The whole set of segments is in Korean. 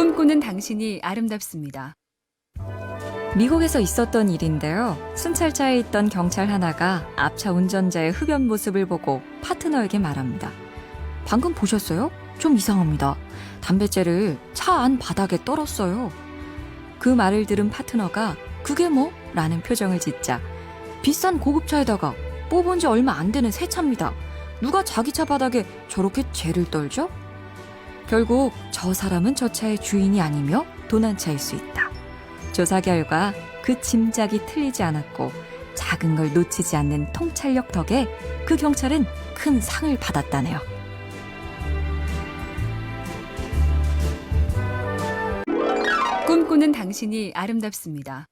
꿈꾸는 당신이 아름답습니다. 미국에서 있었던 일인데요. 순찰차에 있던 경찰 하나가 앞차 운전자의 흡연 모습을 보고 파트너에게 말합니다. 방금 보셨어요? 좀 이상합니다. 담배째를 차 안 바닥에 떨었어요. 그 말을 들은 파트너가 그게 뭐? 라는 표정을 짓자 비싼 고급차에다가 뽑은 지 얼마 안 되는 새 차입니다. 누가 자기 차 바닥에 저렇게 죄를 떨죠? 결국 저 사람은 저 차의 주인이 아니며 도난 차일 수 있다. 조사 결과 그 짐작이 틀리지 않았고 작은 걸 놓치지 않는 통찰력 덕에 그 경찰은 큰 상을 받았다네요. 꿈꾸는 당신이 아름답습니다.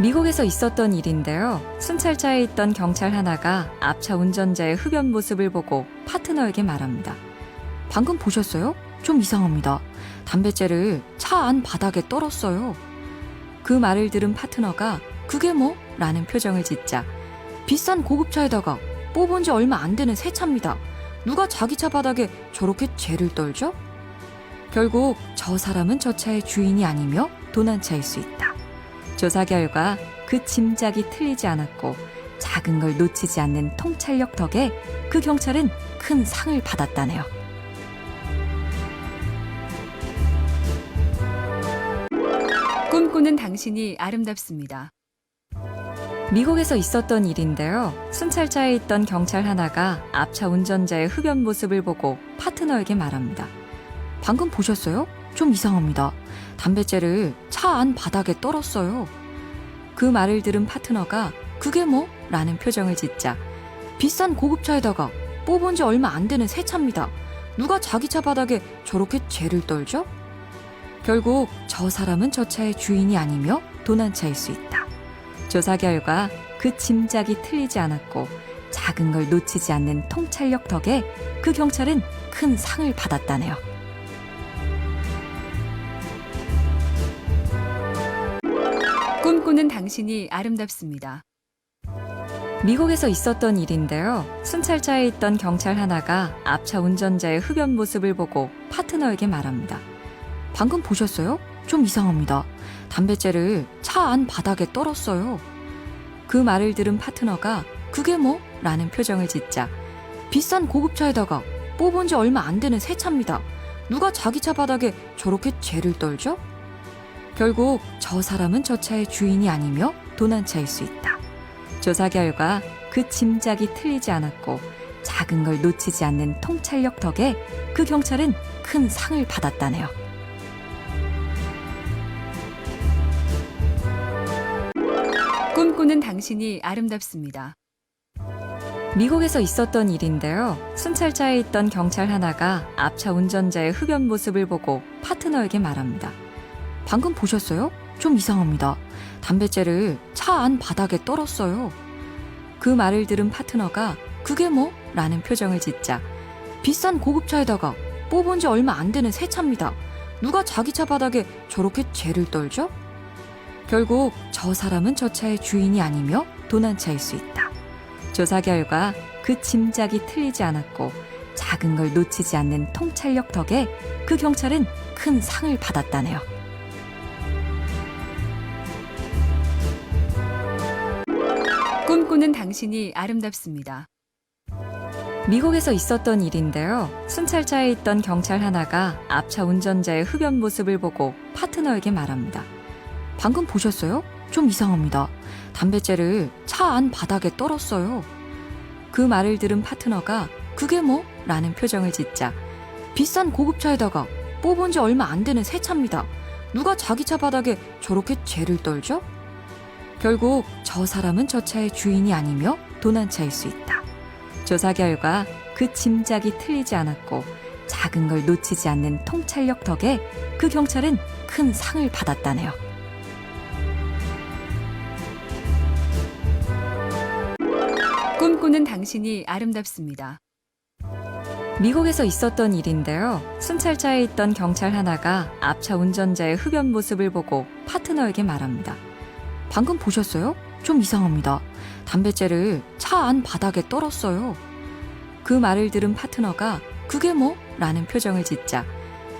미국에서 있었던 일인데요. 순찰차에 있던 경찰 하나가 앞차 운전자의 흡연 모습을 보고 파트너에게 말합니다. 방금 보셨어요? 좀 이상합니다. 담배째를 차 안 바닥에 떨었어요. 그 말을 들은 파트너가 그게 뭐? 라는 표정을 짓자 비싼 고급차에다가 뽑은 지 얼마 안 되는 새 차입니다. 누가 자기 차 바닥에 저렇게 죄를 떨죠? 결국 저 사람은 저 차의 주인이 아니며 도난 차일 수 있다. 조사 결과 그 짐작이 틀리지 않았고 작은 걸 놓치지 않는 통찰력 덕에 그 경찰은 큰 상을 받았다네요. 꿈꾸는 당신이 아름답습니다. 미국에서 있었던 일인데요. 순찰차에 있던 경찰 하나가 앞차 운전자의 흡연 모습을 보고 파트너에게 말합니다. 방금 보셨어요? 좀 이상합니다. 담배째를 차 안 바닥에 떨었어요. 그 말을 들은 파트너가 그게 뭐? 라는 표정을 짓자 비싼 고급차에다가 뽑은 지 얼마 안 되는 새 차입니다. 누가 자기 차 바닥에 저렇게 죄를 떨죠? 결국 저 사람은 저 차의 주인이 아니며 도난 차일 수 있다. 조사 결과 그 짐작이 틀리지 않았고 작은 걸 놓치지 않는 통찰력 덕에 그 경찰은 큰 상을 받았다네요. 꿈꾸는 당신이 아름답습니다. 미국에서 있었던 일인데요. 순찰차에 있던 경찰 하나가 앞차 운전자의 흡연 모습을 보고 파트너에게 말합니다. 방금 보셨어요? 좀 이상합니다. 담배째를 차 안 바닥에 떨었어요. 그 말을 들은 파트너가 그게 뭐? 라는 표정을 짓자 비싼 고급차에다가 뽑은 지 얼마 안 되는 새 차입니다. 누가 자기 차 바닥에 저렇게 죄를 떨죠? 결국 저 사람은 저 차의 주인이 아니며 도난차일 수 있다. 조사 결과 그 짐작이 틀리지 않았고 작은 걸 놓치지 않는 통찰력 덕에 그 경찰은 큰 상을 받았다네요. 꿈꾸는 당신이 아름답습니다. 미국에서 있었던 일인데요. 순찰차에 있던 경찰 하나가 앞차 운전자의 흡연 모습을 보고 파트너에게 말합니다. 방금 보셨어요? 좀 이상합니다. 담배째를 차 안 바닥에 떨었어요. 그 말을 들은 파트너가 그게 뭐? 라는 표정을 짓자 비싼 고급차에다가 뽑은 지 얼마 안 되는 새 차입니다. 누가 자기 차 바닥에 저렇게 죄를 떨죠? 결국 저 사람은 저 차의 주인이 아니며 도난 차일 수 있다. 조사 결과 그 짐작이 틀리지 않았고 작은 걸 놓치지 않는 통찰력 덕에 그 경찰은 큰 상을 받았다네요. 꿈꾸는 당신이 아름답습니다. 미국에서 있었던 일인데요. 순찰차에 있던 경찰 하나가 앞차 운전자의 흡연 모습을 보고 파트너에게 말합니다. 방금 보셨어요? 좀 이상합니다. 담배째를 차 안 바닥에 떨었어요. 그 말을 들은 파트너가 그게 뭐? 라는 표정을 짓자 비싼 고급차에다가 뽑은 지 얼마 안 되는 새 차입니다. 누가 자기 차 바닥에 저렇게 죄를 떨죠? 결국 저 사람은 저 차의 주인이 아니며 도난 차일 수 있다. 조사 결과 그 짐작이 틀리지 않았고 작은 걸 놓치지 않는 통찰력 덕에 그 경찰은 큰 상을 받았다네요. 꿈꾸는 당신이 아름답습니다. 미국에서 있었던 일인데요. 순찰차에 있던 경찰 하나가 앞차 운전자의 흡연 모습을 보고 파트너에게 말합니다. 방금 보셨어요? 좀 이상합니다. 담배째를 차 안 바닥에 떨었어요. 그 말을 들은 파트너가 그게 뭐? 라는 표정을 짓자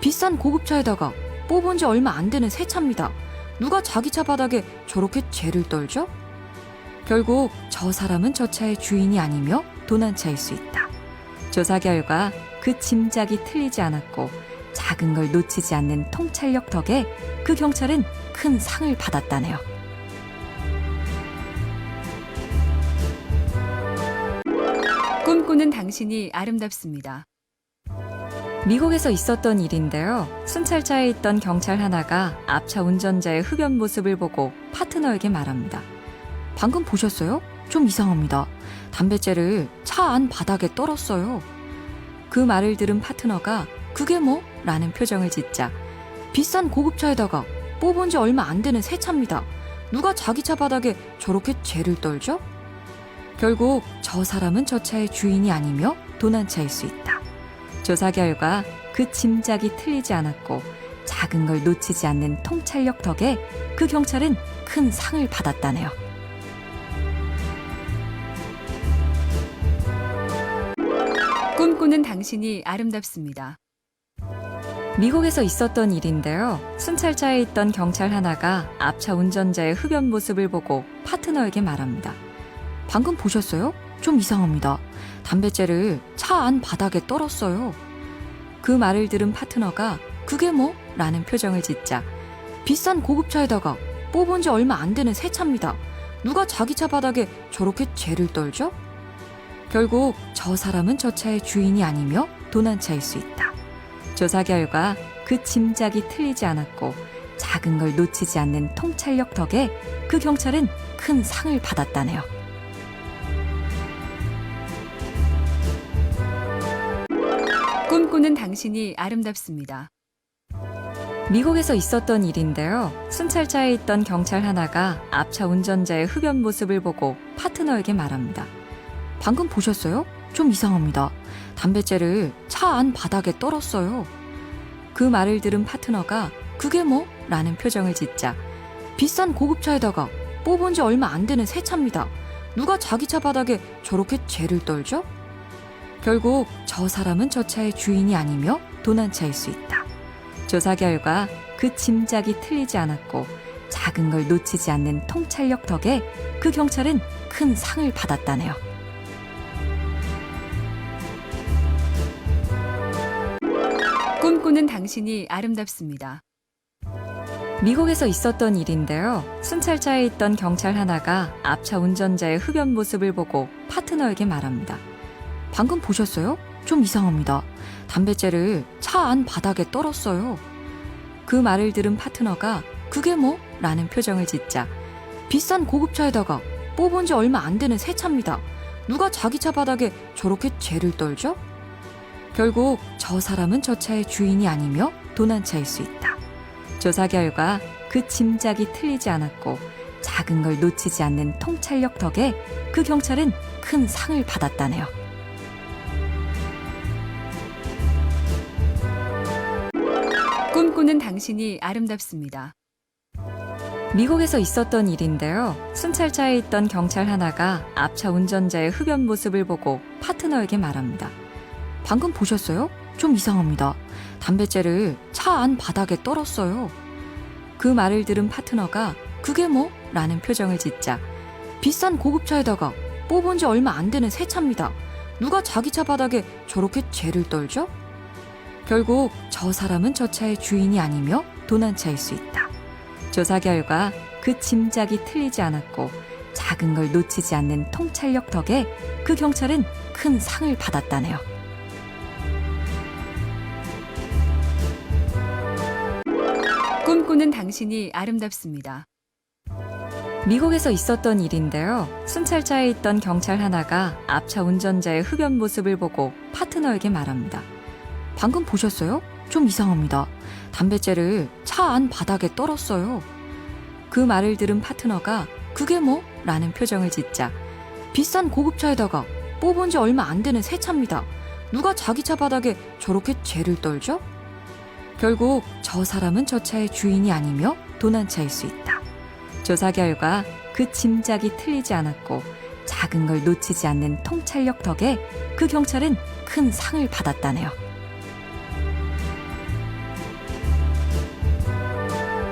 비싼 고급차에다가 뽑은 지 얼마 안 되는 새 차입니다. 누가 자기 차 바닥에 저렇게 죄를 떨죠? 결국 저 사람은 저 차의 주인이 아니며 도난 차일 수 있다. 조사 결과 그 짐작이 틀리지 않았고 작은 걸 놓치지 않는 통찰력 덕에 그 경찰은 큰 상을 받았다네요. 꿈꾸는 당신이 아름답습니다. 미국에서 있었던 일인데요. 순찰차에 있던 경찰 하나가 앞차 운전자의 흡연 모습을 보고 파트너에게 말합니다. 방금 보셨어요? 좀 이상합니다. 담배째를 차 안 바닥에 떨었어요. 그 말을 들은 파트너가 그게 뭐? 라는 표정을 짓자 비싼 고급차에다가 뽑은 지 얼마 안 되는 새 차입니다. 누가 자기 차 바닥에 저렇게 죄를 떨죠? 결국 저 사람은 저 차의 주인이 아니며 도난 차일 수 있다. 조사 결과 그 짐작이 틀리지 않았고 작은 걸 놓치지 않는 통찰력 덕에 그 경찰은 큰 상을 받았다네요. 꿈꾸는 당신이 아름답습니다. 미국에서 있었던 일인데요. 순찰차에 있던 경찰 하나가 앞차 운전자의 흡연 모습을 보고 파트너에게 말합니다. 방금 보셨어요? 좀 이상합니다. 담배째를 차 안 바닥에 떨었어요. 그 말을 들은 파트너가 그게 뭐? 라는 표정을 짓자 비싼 고급차에다가 뽑은 지 얼마 안 되는 새 차입니다. 누가 자기 차 바닥에 저렇게 죄를 떨죠? 결국 저 사람은 저 차의 주인이 아니며 도난 차일 수 있다. 조사 결과 그 짐작이 틀리지 않았고 작은 걸 놓치지 않는 통찰력 덕에 그 경찰은 큰 상을 받았다네요. 꿈꾸는 당신이 아름답습니다. 미국에서 있었던 일인데요. 순찰차에 있던 경찰 하나가 앞차 운전자의 흡연 모습을 보고 파트너에게 말합니다. 방금 보셨어요? 좀 이상합니다. 담배째를 차 안 바닥에 떨었어요. 그 말을 들은 파트너가 그게 뭐? 라는 표정을 짓자 비싼 고급차에다가 뽑은 지 얼마 안 되는 새 차입니다. 누가 자기 차 바닥에 저렇게 죄를 떨죠? 결국 저 사람은 저 차의 주인이 아니며 도난차일 수 있다. 조사 결과 그 짐작이 틀리지 않았고 작은 걸 놓치지 않는 통찰력 덕에 그 경찰은 큰 상을 받았다네요. 꿈꾸는 당신이 아름답습니다. 미국에서 있었던 일인데요. 순찰차에 있던 경찰 하나가 앞차 운전자의 흡연 모습을 보고 파트너에게 말합니다. 방금 보셨어요? 좀 이상합니다. 담배째를 차 안 바닥에 떨었어요. 그 말을 들은 파트너가 그게 뭐? 라는 표정을 짓자 비싼 고급차에다가 뽑은 지 얼마 안 되는 새 차입니다. 누가 자기 차 바닥에 저렇게 죄를 떨죠? 결국 저 사람은 저 차의 주인이 아니며 도난 차일 수 있다. 조사 결과 그 짐작이 틀리지 않았고 작은 걸 놓치지 않는 통찰력 덕에 그 경찰은 큰 상을 받았다네요. 꿈꾸는 당신이 아름답습니다. 미국에서 있었던 일인데요. 순찰차에 있던 경찰 하나가 앞차 운전자의 흡연 모습을 보고 파트너에게 말합니다. 방금 보셨어요? 좀 이상합니다. 담배째를 차 안 바닥에 떨었어요. 그 말을 들은 파트너가 그게 뭐? 라는 표정을 짓자 비싼 고급차에다가 뽑은 지 얼마 안 되는 새 차입니다. 누가 자기 차 바닥에 저렇게 죄를 떨죠? 결국 저 사람은 저 차의 주인이 아니며 도난 차일 수 있다. 조사 결과 그 짐작이 틀리지 않았고 작은 걸 놓치지 않는 통찰력 덕에 그 경찰은 큰 상을 받았다네요. 꿈꾸는 당신이 아름답습니다. 미국에서 있었던 일인데요. 순찰차에 있던 경찰 하나가 앞차 운전자의 흡연 모습을 보고 파트너에게 말합니다. 방금 보셨어요? 좀 이상합니다. 담배째를 차 안 바닥에 떨었어요. 그 말을 들은 파트너가 그게 뭐? 라는 표정을 짓자 비싼 고급차에다가 뽑은 지 얼마 안 되는 새 차입니다. 누가 자기 차 바닥에 저렇게 죄를 떨죠? 결국 저 사람은 저 차의 주인이 아니며 도난 차일 수 있다. 조사 결과 그 짐작이 틀리지 않았고 작은 걸 놓치지 않는 통찰력 덕에 그 경찰은 큰 상을 받았다네요.